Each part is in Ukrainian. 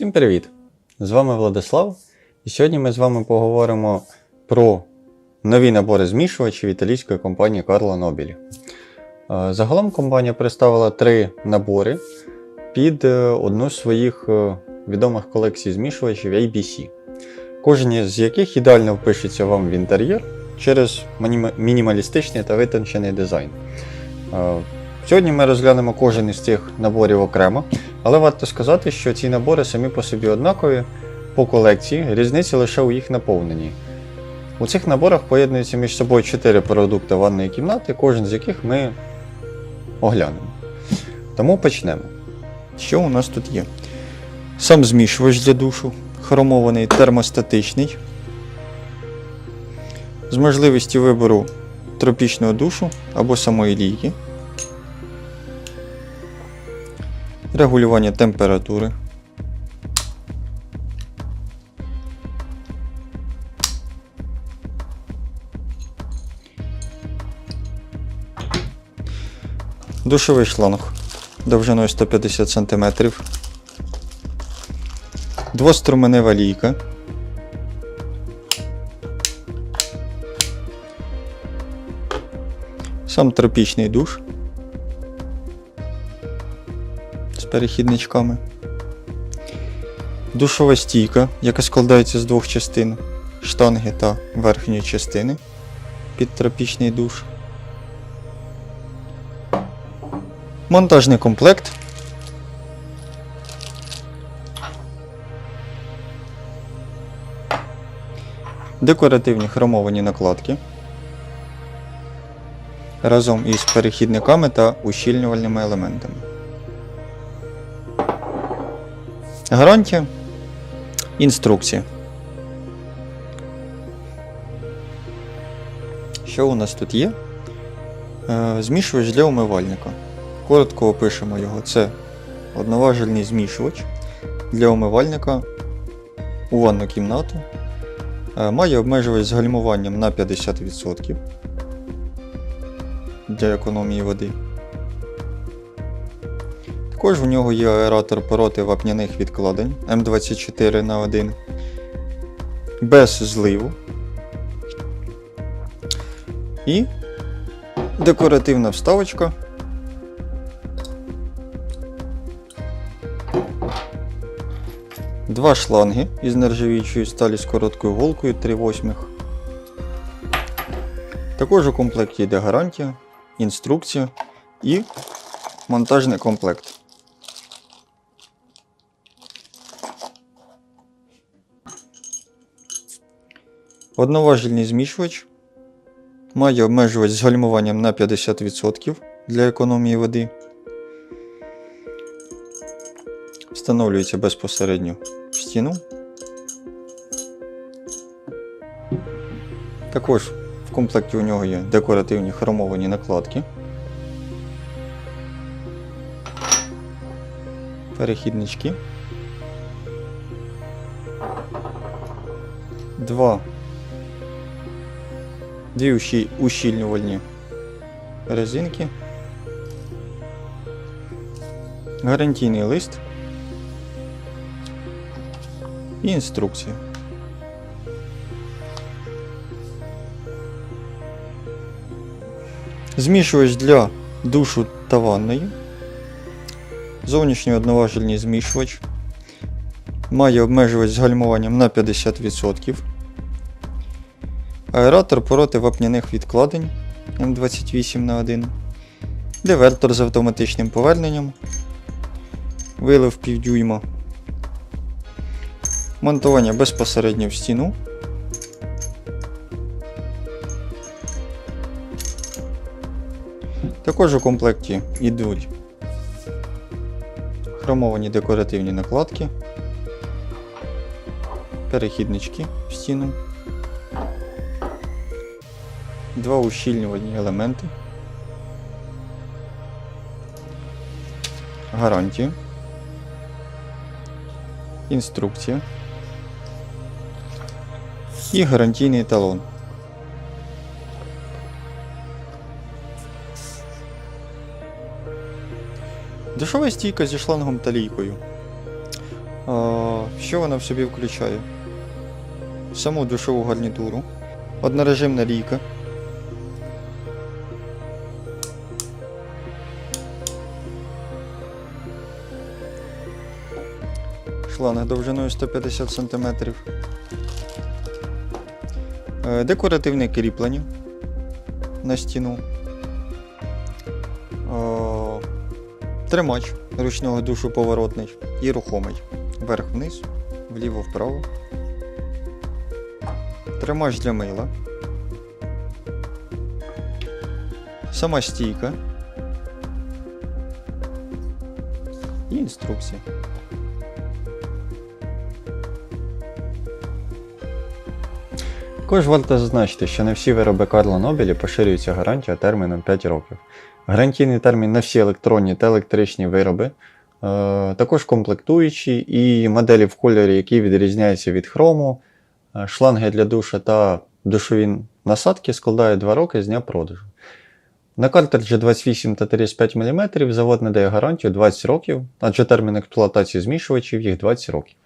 Всім привіт! З вами Владислав, і сьогодні ми з вами поговоримо про нові набори змішувачів італійської компанії Carlo Nobili. Е, Загалом компанія представила три набори під е, одну з своїх е, відомих колекцій змішувачів ABC, кожен з яких ідеально впишеться вам в інтер'єр через мінімалістичний та витончений дизайн. Сьогодні ми розглянемо кожен із цих наборів окремо, але варто сказати, що ці набори самі по собі однакові по колекції, різниця лише у їх наповненні. У цих наборах поєднуються між собою 4 продукти ванної кімнати, кожен з яких ми оглянемо. Тому почнемо. Що у нас тут є? Сам змішувач для душу, хромований термостатичний. З можливістю вибору тропічного душу або самої лійки. Регулювання температури. Душовий шланг довжиною 150 см. Двоструменева лійка. Сам тропічний душ перехідничками. Душова стійка, яка складається з двох частин штанги та верхньої частини під тропічний душ. Монтажний комплект. Декоративні хромовані накладки. Разом із перехідниками та ущільнювальними елементами. Гарантія. Інструкція. Що у нас тут є? Е, Змішувач для умивальника. Коротко опишемо його. Це одноважельний змішувач для умивальника у ванну кімнату. Е, Має обмежувач з гальмуванням на 50% для економії води. Також у нього є аератор проти вапняних відкладень М24 на 1 без зливу. І декоративна вставочка Два шланги із нержавіючої сталі з короткою голкою 3 восьмих. Також у комплекті йде гарантія, інструкція і монтажний комплект. Одноважільний змішувач має обмежувач з гальмуванням на 50% для економії води. Встановлюється безпосередньо в стіну. Також в комплекті у нього є декоративні хромовані накладки. Перехіднички. Два. Дві ущі- ущільнювальні резинки. Гарантійний лист і інструкція. Змішувач для душу та ванної. Зовнішній одноважельний змішувач. Має обмежувач з гальмуванням на 50%. Аератор проти вапняних відкладень М28 на 1 Дивертор з автоматичним поверненням. Вилив півдюйма. Монтування безпосередньо в стіну. Також у комплекті йдуть хромовані декоративні накладки, перехіднички в стіну, два ущільнювальні елементи, гарантія, інструкція і гарантійний талон. Дешова стійка зі шлангом та лійкою. Е, Що вона в собі включає? Саму душову гарнітуру, однорежимна лійка, шланг довжиною 150 см, Е, декоративне кріплення на стіну, Е, тримач ручного душу поворотний і рухомий. Вверх-вниз, вліво-вправо. Тримач для мила. Сама стійка. І інструкція. Також варто зазначити, що не всі вироби Карла Нобелі поширюється гарантія терміном 5 років. Гарантійний термін на всі електронні та електричні вироби, е, також комплектуючі і моделі в кольорі, які відрізняються від хрому, е, шланги для душа та душові насадки складають 2 роки з дня продажу. На картриджі 28 та 35 мм завод надає гарантію 20 років, адже термін експлуатації змішувачів їх 20 років.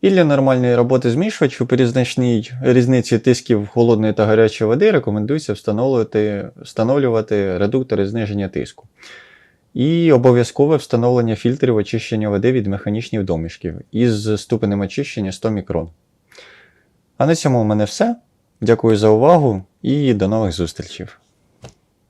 І для нормальної роботи змішувачів при значній різниці тисків холодної та гарячої води рекомендується встановлювати, встановлювати редуктори зниження тиску. І обов'язкове встановлення фільтрів очищення води від механічних домішків із ступенем очищення 100 мікрон. А на цьому у мене все. Дякую за увагу і до нових зустрічей.